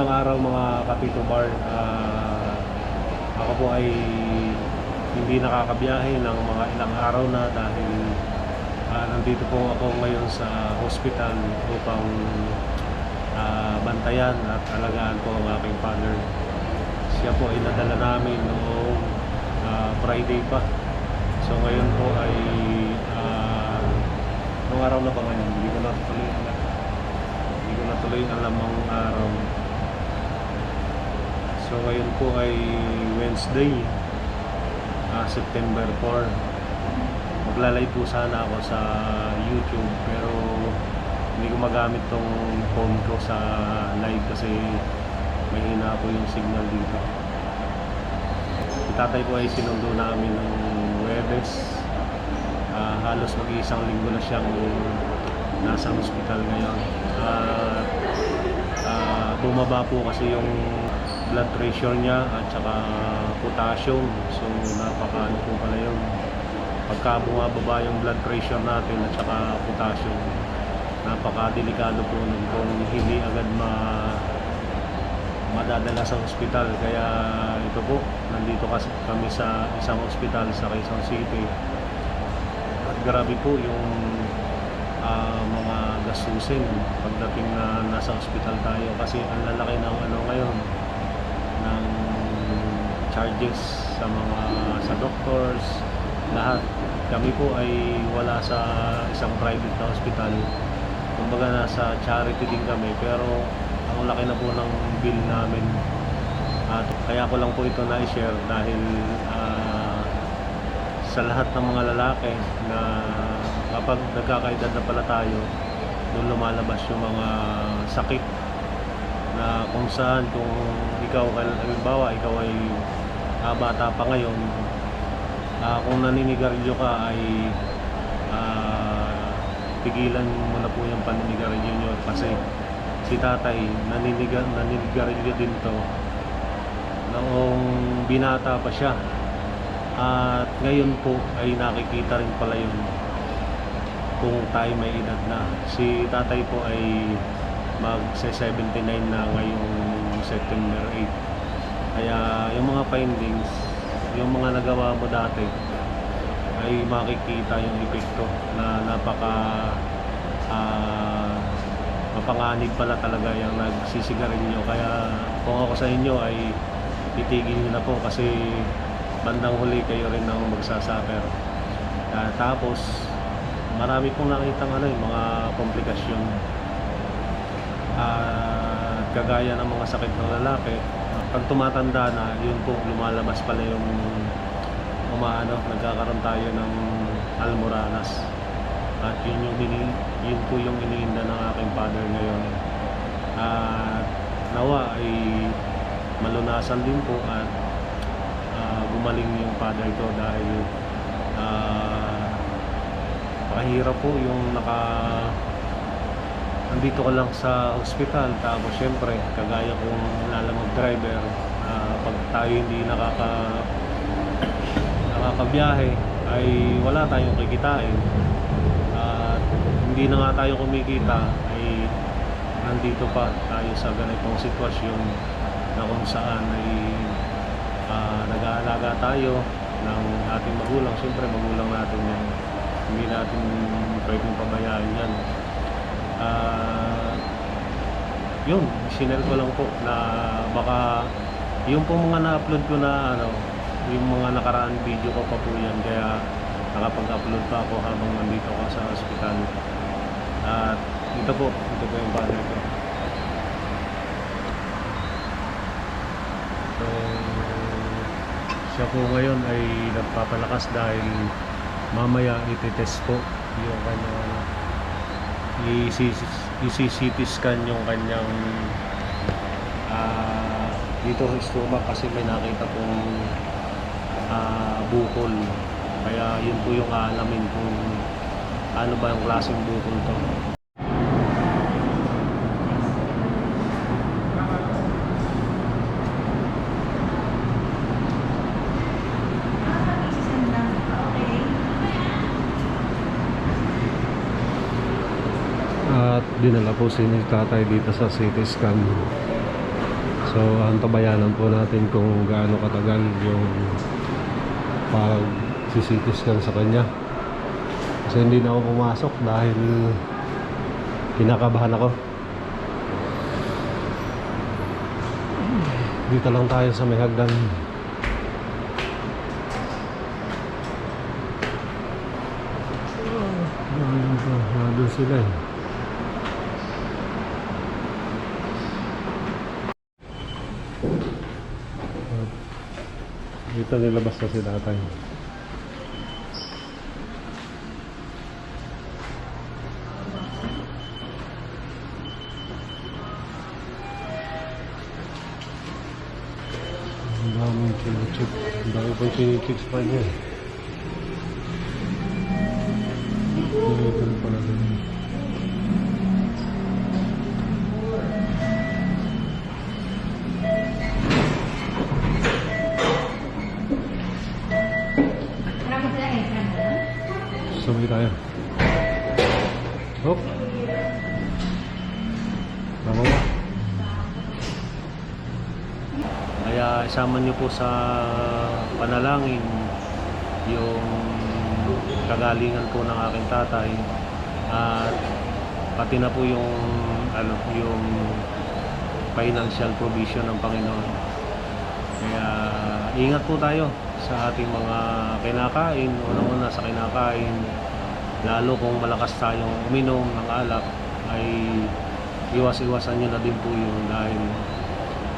Magandang araw mga Kapito Bar. Ah, ako po ay hindi nakakabiyahe ng mga ilang araw na dahil ah, nandito po ako ngayon sa hospital upang ah, bantayan at alagaan po ang aking father. Siya po ay nadala namin noong ah, Friday pa. So ngayon po ay uh, nung araw na ba ngayon? Hindi ko na tuloy alam. Hindi ko na tuloy alam ang araw. So ngayon po ay Wednesday, ah, September 4. Maglalay po sana ako sa YouTube pero hindi ko magamit tong phone ko sa live kasi mahina po yung signal dito. Si po ay sinundo namin ng Webes. Ah, halos mag-iisang linggo na siyang nasa hospital ngayon. At ah, bumaba po kasi yung blood pressure niya at saka potassium. So napakaano po pala yun. Pagka bumababa yung blood pressure natin at saka potassium, napaka-delikado po nun kung hindi agad ma madadala sa ospital. Kaya ito po, nandito kasi kami sa isang ospital sa Quezon City. At grabe po yung ah, mga gastusin pagdating na nasa ospital tayo kasi ang lalaki ng ano ngayon ng charges sa mga sa doctors. Lahat. Kami po ay wala sa isang private na hospital. Kumbaga nasa charity din kami pero ang laki na po ng bill namin. At kaya ko lang po ito na-share dahil ah, sa lahat ng mga lalaki na kapag nagkakaedad na pala tayo doon lumalabas yung mga sakit na kung saan kung ikaw halimbawa ikaw ay ah, bata pa ngayon ah, kung naninigarilyo ka ay ah, pigilan mo na po yung paninigarilyo nyo kasi si tatay naninigar, naninigarilyo din to noong binata pa siya at ngayon po ay nakikita rin pala yun kung tayo may edad na. Si tatay po ay mag-79 na ngayong September 8. Kaya yung mga findings, yung mga nagawa mo dati, ay makikita yung epekto na napaka ah, mapanganib pala talaga yung nagsisigarilyo. Kaya kung ako sa inyo ay itigil nyo na po kasi bandang huli kayo rin ang magsasaper. Ah, tapos, marami pong nakitang ano, yung mga komplikasyon. Kagaya ng mga sakit ng lalaki, pag tumatanda na, yun po lumalabas pala yung umaano, nagkakaroon tayo ng almoranas. At yun yung hini, yun po yung iniinda ng aking father ngayon. At nawa ay malunasan din po at ah, gumaling yung father ko dahil ah, Pakahirap po yung naka nandito ka lang sa hospital tapos syempre kagaya kung lalamag driver ah, pag tayo hindi nakaka nakakabiyahe ay wala tayong kikitain. At hindi na nga tayo kumikita ay nandito pa tayo sa ganitong sitwasyon na kung saan ay ah, nag-aalaga tayo ng ating magulang. Siyempre magulang natin yan. Hindi natin pwedeng pabayaan yan Ah, yun sinare ko lang po na baka yung po mga na-upload ko na ano yung mga nakaraan video ko pa po yan kaya nakapag-upload pa ako habang nandito ako sa hospital. At ito po ito po yung father ko. So siya po ngayon ay nagpapalakas dahil mamaya ititest po yung kanyang i-CT scan yung kanyang ah, dito sa stomach kasi may nakita pong ah, bukol. Kaya yun po yung aalamin kung ano ba yung klaseng bukol to at dinala po si tatay dito sa CT scan So, antabayanan po natin kung gaano katagal yung pag CT scan sa kanya. Kasi hindi na ako pumasok dahil kinakabahan ako. Dito lang tayo sa may hagdan. Nandun sila eh. Dito nilabas na si tatay. Ang daming chinichip. Ang dami pang chinichip sa kanya. Dito pala din. Sabay tayo. Hop. Tama ba? Kaya isama niyo po sa panalangin yung kagalingan po ng aking tatay at pati na po yung ano yung financial provision ng Panginoon. Kaya ingat po tayo sa ating mga kinakain, unang-una sa kinakain, lalo kung malakas tayong uminom ng alak ay iwas-iwasan nyo na din po yun dahil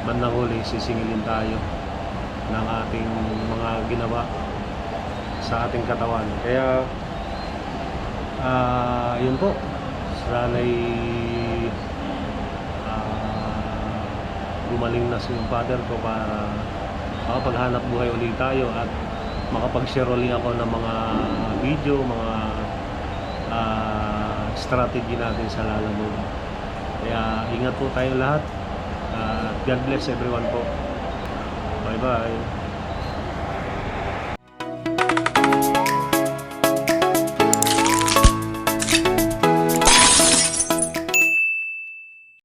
bandang huli sisingilin tayo ng ating mga ginawa sa ating katawan. Kaya ah yun po. Sana'y ah, gumaling na si yung father ko para makapaghanap buhay ulit tayo at makapag-share ulit ako ng mga video, mga ah, strategy natin sa lalamove. Kaya ingat po tayo lahat. At God bless everyone po. Bye-bye.